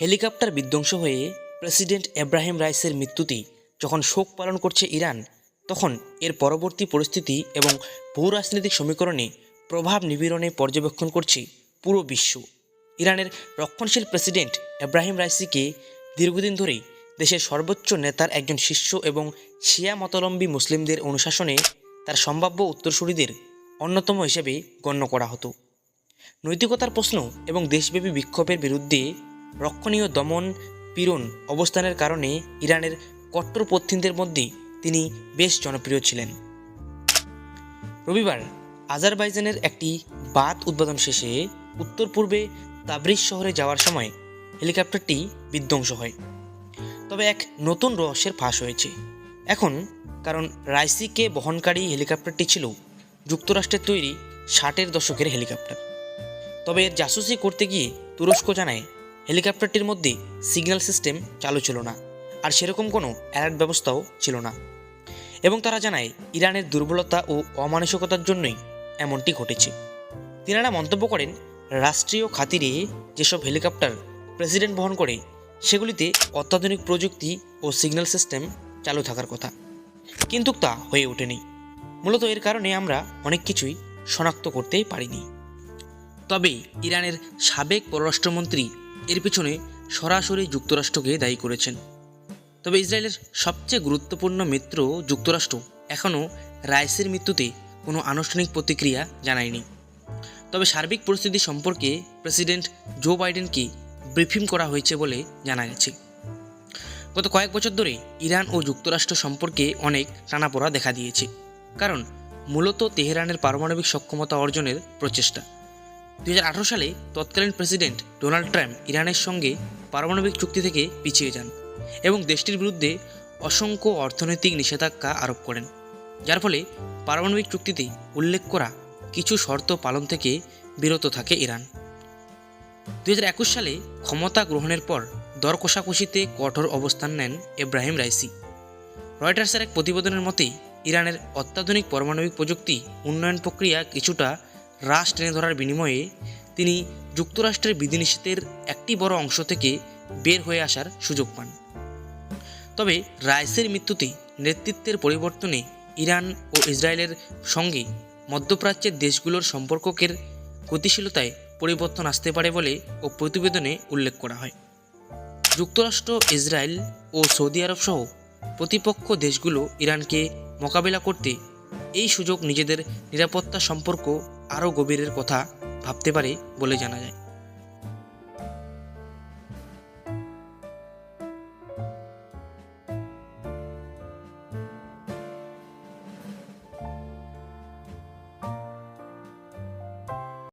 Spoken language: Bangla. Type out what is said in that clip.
হেলিকপ্টার বিধ্বংস হয়ে প্রেসিডেন্ট এব্রাহিম রাইসের মৃত্যুতে যখন শোক পালন করছে ইরান, তখন এর পরবর্তী পরিস্থিতি এবং ভূ রাজনৈতিক সমীকরণে প্রভাব নিবিড়নে পর্যবেক্ষণ করছে পুরো বিশ্ব। ইরানের রক্ষণশীল প্রেসিডেন্ট এব্রাহিম রাইসিকে দীর্ঘদিন ধরেই দেশের সর্বোচ্চ নেতার একজন শিষ্য এবং শিয়া মতাবলম্বী মুসলিমদের অনুশাসনে তার সম্ভাব্য উত্তরসূরিদের অন্যতম হিসেবে গণ্য করা হতো। নৈতিকতার প্রশ্ন এবং দেশব্যাপী বিক্ষোভের বিরুদ্ধে রক্ষণীয় দমন, পীড়ন অবস্থানের কারণে ইরানের কট্টরপন্থীদের মধ্যে তিনি বেশ জনপ্রিয় ছিলেন। রবিবার আজারবাইজানের একটি বাত উদ্বোধন শেষে উত্তর পূর্বে তাবরিজ শহরে যাওয়ার সময় হেলিকপ্টারটি বিধ্বংস হয়। তবে এক নতুন রহস্যের ফাঁস হয়েছে। এখন কারণ রাইসিকে বহনকারী হেলিকপ্টারটি ছিল যুক্তরাষ্ট্রের তৈরি ষাটের দশকের হেলিকপ্টার। তবে এর জাসুসি করতে গিয়ে তুরস্ক জানায় হেলিকপ্টারটির মধ্যে সিগন্যাল সিস্টেম চালু ছিল না, আর সেরকম কোনো অ্যালার্ট ব্যবস্থাও ছিল না। এবং তারা জানায়, ইরানের দুর্বলতা ও অমানসিকতার জন্যই এমনটি ঘটেছে। তিনারা মন্তব্য করেন, রাষ্ট্রীয় খাতিরে যেসব হেলিকপ্টার প্রেসিডেন্ট বহন করে, সেগুলিতে অত্যাধুনিক প্রযুক্তি ও সিগন্যাল সিস্টেম চালু থাকার কথা। কিন্তু তা হয়ে ওঠেনি। মূলত এর কারণে আমরা অনেক কিছুই শনাক্ত করতে পারিনি। তবে ইরানের সাবেক পররাষ্ট্রমন্ত্রী এর পিছনে সরাসরি যুক্তরাষ্ট্রকে দায়ী করেছেন। তবে ইসরায়েলের সবচেয়ে গুরুত্বপূর্ণ মিত্র যুক্তরাষ্ট্র এখনও রাইসের মৃত্যুতে কোনো আনুষ্ঠানিক প্রতিক্রিয়া জানায়নি। তবে সার্বিক পরিস্থিতি সম্পর্কে প্রেসিডেন্ট জো বাইডেনকে ব্রিফিং করা হয়েছে বলে জানা গেছে। গত কয়েক বছর ধরে ইরান ও যুক্তরাষ্ট্র সম্পর্কে অনেক টানাপোড়া দেখা দিয়েছে, কারণ মূলত তেহরানের পারমাণবিক সক্ষমতা অর্জনের প্রচেষ্টা। দুই হাজার আঠেরো সালে তৎকালীন প্রেসিডেন্ট ডোনাল্ড ট্রাম্প ইরানের সঙ্গে পারমাণবিক চুক্তি থেকে পিছিয়ে যান এবং দেশটির বিরুদ্ধে অসংখ্য অর্থনৈতিক নিষেধাজ্ঞা আরোপ করেন, যার ফলে পারমাণবিক চুক্তিতে উল্লেখ করা কিছু শর্ত পালন থেকে বিরত থাকে ইরান। দু হাজার একুশ সালে ক্ষমতা গ্রহণের পর দর কষাকষিতে কঠোর অবস্থান নেন এব্রাহিম রাইসি। রয়টার্সের এক প্রতিবেদনের মতে, ইরানের অত্যাধুনিক পারমাণবিক প্রযুক্তি উন্নয়ন প্রক্রিয়া কিছুটা হ্রাস টেনে ধরার বিনিময়ে তিনি যুক্তরাষ্ট্রের বিধিনিষেধের একটি বড় অংশ থেকে বের হয়ে আসার সুযোগ পান। তবে রাইসের মৃত্যুতে নেতৃত্বের পরিবর্তনে ইরান ও ইসরায়েলের সঙ্গে মধ্যপ্রাচ্যের দেশগুলোর সম্পর্কের গতিশীলতায় পরিবর্তন আসতে পারে বলে ও প্রতিবেদনে উল্লেখ করা হয়। যুক্তরাষ্ট্র, ইসরায়েল ও সৌদি আরব সহ প্রতিপক্ষ দেশগুলো ইরানকে মোকাবিলা করতে এই সুযোগ নিজেদের নিরাপত্তা সম্পর্ক আরও গভীরের কথা ভাবতে পারে বলে জানা যায়।